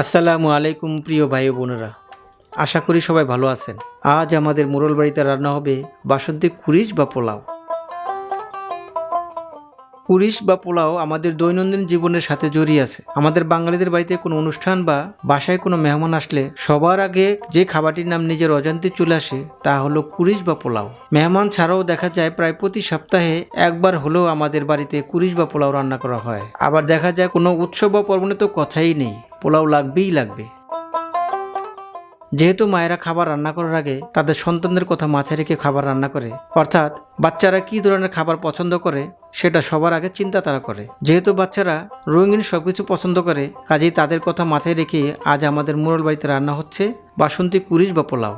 আসসালামু আলাইকুম প্রিয় ভাই বোনেরা। আশা করি সবাই ভালো আছেন। আজ আমাদের মুরল বাড়িতে রান্না হবে বাসন্তী কুরিশ বা পোলাও। কুরিশ বা পোলাও আমাদের দৈনন্দিন জীবনের সাথে জড়িয়ে আছে। আমাদের বাঙালিদের বাড়িতে কোনো অনুষ্ঠান বা বাসায় কোনো মেহমান আসলে সবার আগে যে খাবারটির নাম নিজের অজান্তে চলে আসে তা হলো কুরিশ বা পোলাও। মেহমান ছাড়াও দেখা যায় প্রায় প্রতি সপ্তাহে একবার হলেও আমাদের বাড়িতে কুরিশ বা পোলাও রান্না করা হয়। আবার দেখা যায় কোনো উৎসব বা পর্বণে তো কথাই নেই। পোলাও লাগবেই লাগবে। যেহেতু মায়েরা খাবার রান্না করার আগে তাদের সন্তানদের কথা মাথায় রেখে খাবার রান্না করে, অর্থাৎ বাচ্চারা কী ধরনের খাবার পছন্দ করে সেটা সবার আগে চিন্তা তারা করে। যেহেতু বাচ্চারা রঙিন সব কিছু পছন্দ করে, কাজেই তাদের কথা মাথায় রেখে আজ আমাদের মোড়ল বাড়িতে রান্না হচ্ছে বাসন্তী কুরিশ বা পোলাও।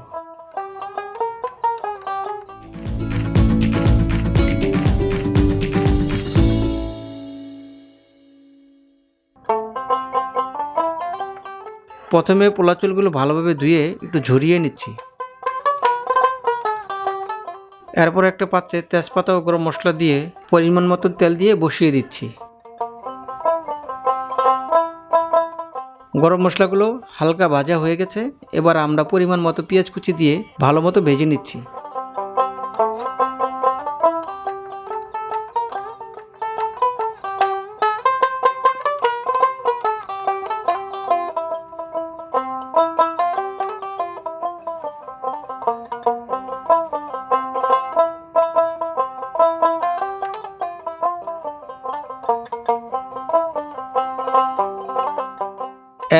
প্রথমে পোলা চুলগুলো ভালোভাবে ধুয়ে একটু ঝরিয়ে নিচ্ছি। এরপর একটা পাত্রে তেজপাতা ও গরম মশলা দিয়ে পরিমাণ মতো তেল দিয়ে বসিয়ে দিচ্ছি। গরম মশলাগুলো হালকা ভাজা হয়ে গেছে, এবার আমরা পরিমাণ মতো পেঁয়াজ কুচি দিয়ে ভালো মতো ভেজে নিচ্ছি।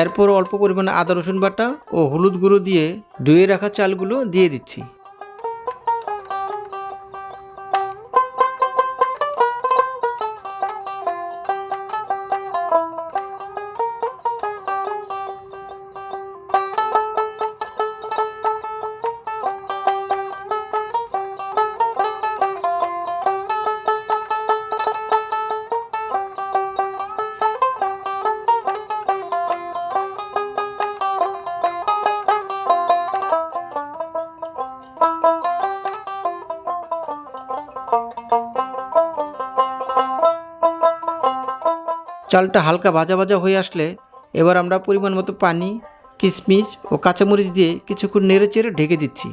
এরপর অল্প পরিমাণে আদা রসুন বাটা ও হলুদ গুঁড়ো দিয়ে ধুয়ে রাখা চালগুলো দিয়ে দিচ্ছি। চালটা হালকা ভাজা ভাজা হয়ে আসলে এবার আমরা পরিমাণ মতো পানি, কিশমিশ ও কাঁচামরিচ দিয়ে কিছুক্ষণ নেড়ে চেড়ে ঢেকে দিচ্ছি।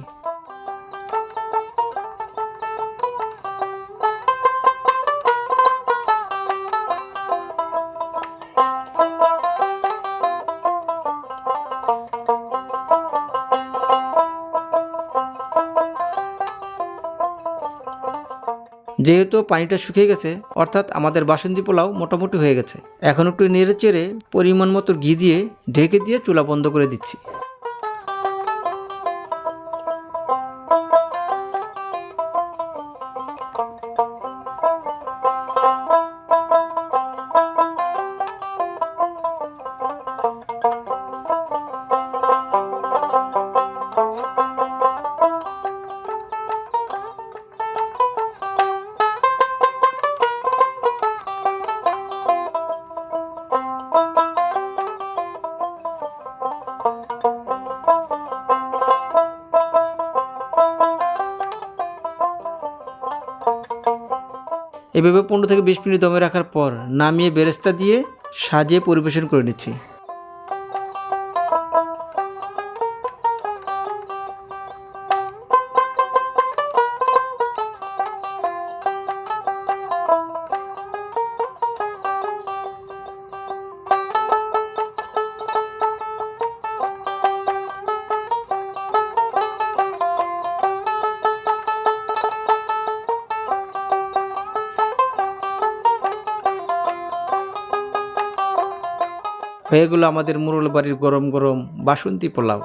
যেহেতু পানিটা শুকিয়ে গেছে, অর্থাৎ আমাদের বাসন্তী পোলাও মোটামুটি হয়ে গেছে। এখন একটু নেড়ে চেড়ে পরিমাণ মতো ঘি দিয়ে ঢেকে দিয়ে চুলা বন্ধ করে দিচ্ছি। এভাবে পনেরো থেকে বিশ মিনিট দমে রাখার পর নামিয়ে বেরেস্তা দিয়ে সাজিয়ে পরিবেশন করে নিচ্ছি। হয়ে গেল আমাদের মুরল বাড়ির গরম গরম বাসন্তী পোলাও।